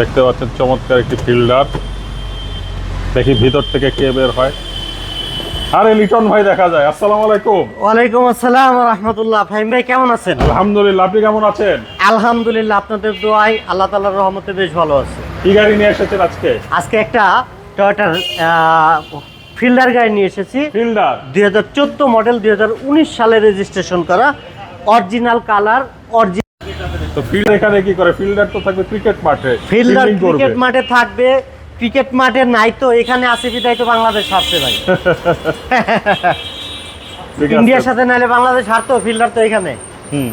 দেখতে পাচ্ছেন চমৎকার একটি ফিল্ডার। দেখি ভিতর থেকে কে বের হয়। আরে লিটন ভাই দেখা যায়। আসসালামু আলাইকুম। ওয়ালাইকুম আসসালাম রহমতুল্লাহ। ফাহিম ভাই কেমন আছেন? আলহামদুলিল্লাহ আপনি কেমন আছেন? আলহামদুলিল্লাহ আপনাদের দোয়াই আল্লাহ তালার রহমতে বেশ ভালো আছে। কি গাড়ি নিয়ে এসেছেন আজকে? আজকে একটা টয়োটার ফিল্ডার গাড়ি নিয়ে এসেছি। ফিল্ডার? দুই হাজার চোদ্দ মডেল দুই হাজার উনিশ সালে রেজিস্ট্রেশন করা। অরিজিনাল কালার অরিজিনাল তো ফিল্ড এখানে কি করে? ফিল্ডার তো থাকবে ক্রিকেট মাঠে ফিল্ডার ক্রিকেট মাঠে থাকবে ক্রিকেট মাঠে নাই তো এখানে বিদায় তো বাংলাদেশ হারছে ভাই। ইন্ডিয়ার সাথে নাহলে বাংলাদেশ হারতো ফিল্ডার তো এখানে। হুম।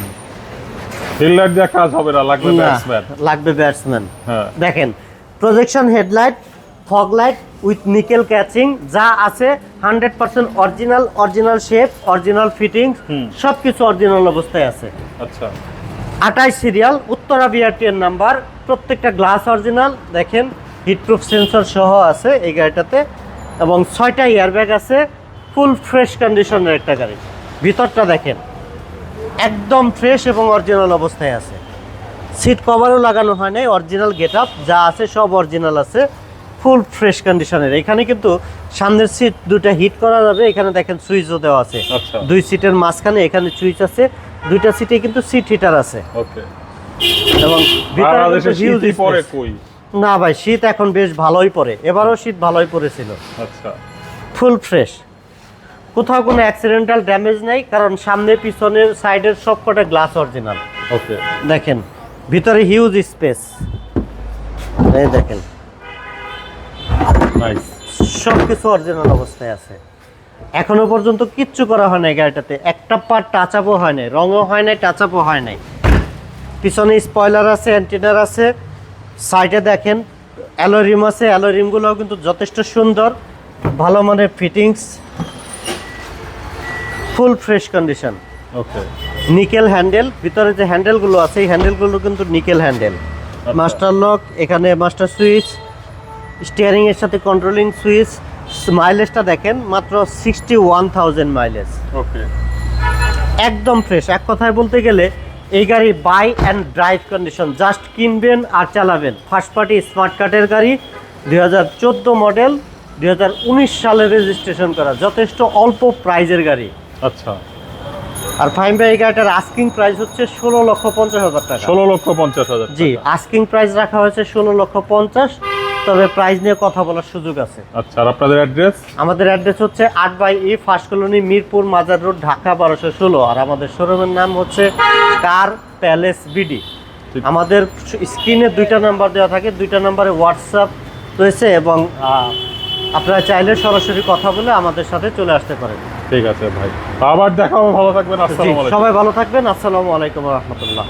ফিল্ডার দিয়ে কাজ হবে না লাগবে ব্যাটসম্যান লাগবে ব্যাটসম্যান হ্যাঁ। দেখেন projection headlight fog light with nickel catching যা আছে hundred percent original original shape original fitting. সব কিছু অরিজিনাল অবস্থায় আছে। আচ্ছা। আঠাইশ সিরিয়াল উত্তরা বিআরটিএর নাম্বার প্রত্যেকটা গ্লাস অরিজিনাল দেখেন হিটপ্রুফ সেন্সর সহ আছে এই গাড়িটাতে এবং ছয়টা এয়ারব্যাগ আছে ফুল ফ্রেশ কন্ডিশনের একটা গাড়ি। ভিতরটা দেখেন একদম ফ্রেশ এবং অরিজিনাল অবস্থায় আছে। সিট কভারও লাগানো হয় নাই অরিজিনাল গেট আপ যা আছে সব অরিজিনাল আছে ফুল ফ্রেশ কন্ডিশনের এখানে কিন্তু সামনের সিট দুটা হিট করা যাবে এখানে দেখেন সুইচও দেওয়া আছে। আচ্ছা। দুই সিটের মাঝখানে এখানে সুইচ আছে দুইটা সিটে কিন্তু সিট হিটার আছে। ওকে এবং ভিতরে huge পরে কই? না ভাই শীত এখন বেশ ভালোই পড়ে। এবারও শীত ভালোই পড়েছিল। আচ্ছা। Full fresh. কোথাও কোনো অ্যাক্সিডেন্টাল ড্যামেজ নেই কারণ সামনে পিছনের সাইডের সব কটা গ্লাস অরিজিনাল ওকে দেখেন ভিতরে হিউজ স্পেস এই দেখেন। নাইস সব কিছু অরিজিনাল অবস্থায় আছে। এখনও পর্যন্ত কিচ্ছু করা হয় নাই গাড়িটাতে। একটা পার্ট টাচ আপও হয় নাই রঙও হয় নাই টাচ আপও হয় নাই। পিছনে স্পয়লার আছে অ্যান্টিনার আছে সাইডে দেখেন অ্যালোরিম আছে অ্যালোরিমগুলোও কিন্তু যথেষ্ট সুন্দর ভালো মানের fittings full fresh condition okay nickel handle ভিতরে যে হ্যান্ডেলগুলো আছে এই হ্যান্ডেলগুলো কিন্তু নিকেল হ্যান্ডেল মাস্টার লক এখানে মাস্টার সুইচ স্টিয়ারিংয়ের সাথে কন্ট্রোলিং সুইচ মাইলেজটা দেখেন মাত্র sixty one thousand mileage okay একদম ফ্রেশ এক কথায় বলতে গেলে এই গাড়ি buy and drive condition just কিনবেন আর চালাবেন। ফার্স্ট পার্টি স্মার্ট কার্ডের গাড়ি দুই হাজার চোদ্দ মডেল দুই হাজার উনিশ সালে রেজিস্ট্রেশন করা। যথেষ্ট অল্প প্রাইজের গাড়ি। আচ্ছা। আর ফাইন এই গাড়িটার আস্কিং প্রাইস হচ্ছে ষোলো লক্ষ পঞ্চাশ হাজার টাকা। ষোলো লক্ষ পঞ্চাশ হাজার জি আস্কিং প্রাইস রাখা হয়েছে ষোলো লক্ষ পঞ্চাশ। তবে প্রাইস নিয়ে কথা বলার সুযোগ আছে। আচ্ছা আর আপনাদের অ্যাড্রেস আমাদের অ্যাড্রেস হচ্ছে আট by E first colony Mirpur Mazar road Dhaka বারোশো ষোলো। আর আমাদের শোরুমের নাম হচ্ছে কার প্যালেস বিডি। আমাদের স্ক্রিনে দুইটা নাম্বার দেওয়া থাকে দুইটা নাম্বারে হোয়াটসঅ্যাপ রয়েছে এবং আপনারা চাইলে সরাসরি কথা বলে আমাদের সাথে চলে আসতে পারেন। ঠিক আছে ভাই। আবার দেখা হবে ভালো থাকবেন। আসসালামু আলাইকুম। সবাই ভালো থাকবেন। আসসালামু আলাইকুম রহমতুল্লাহ।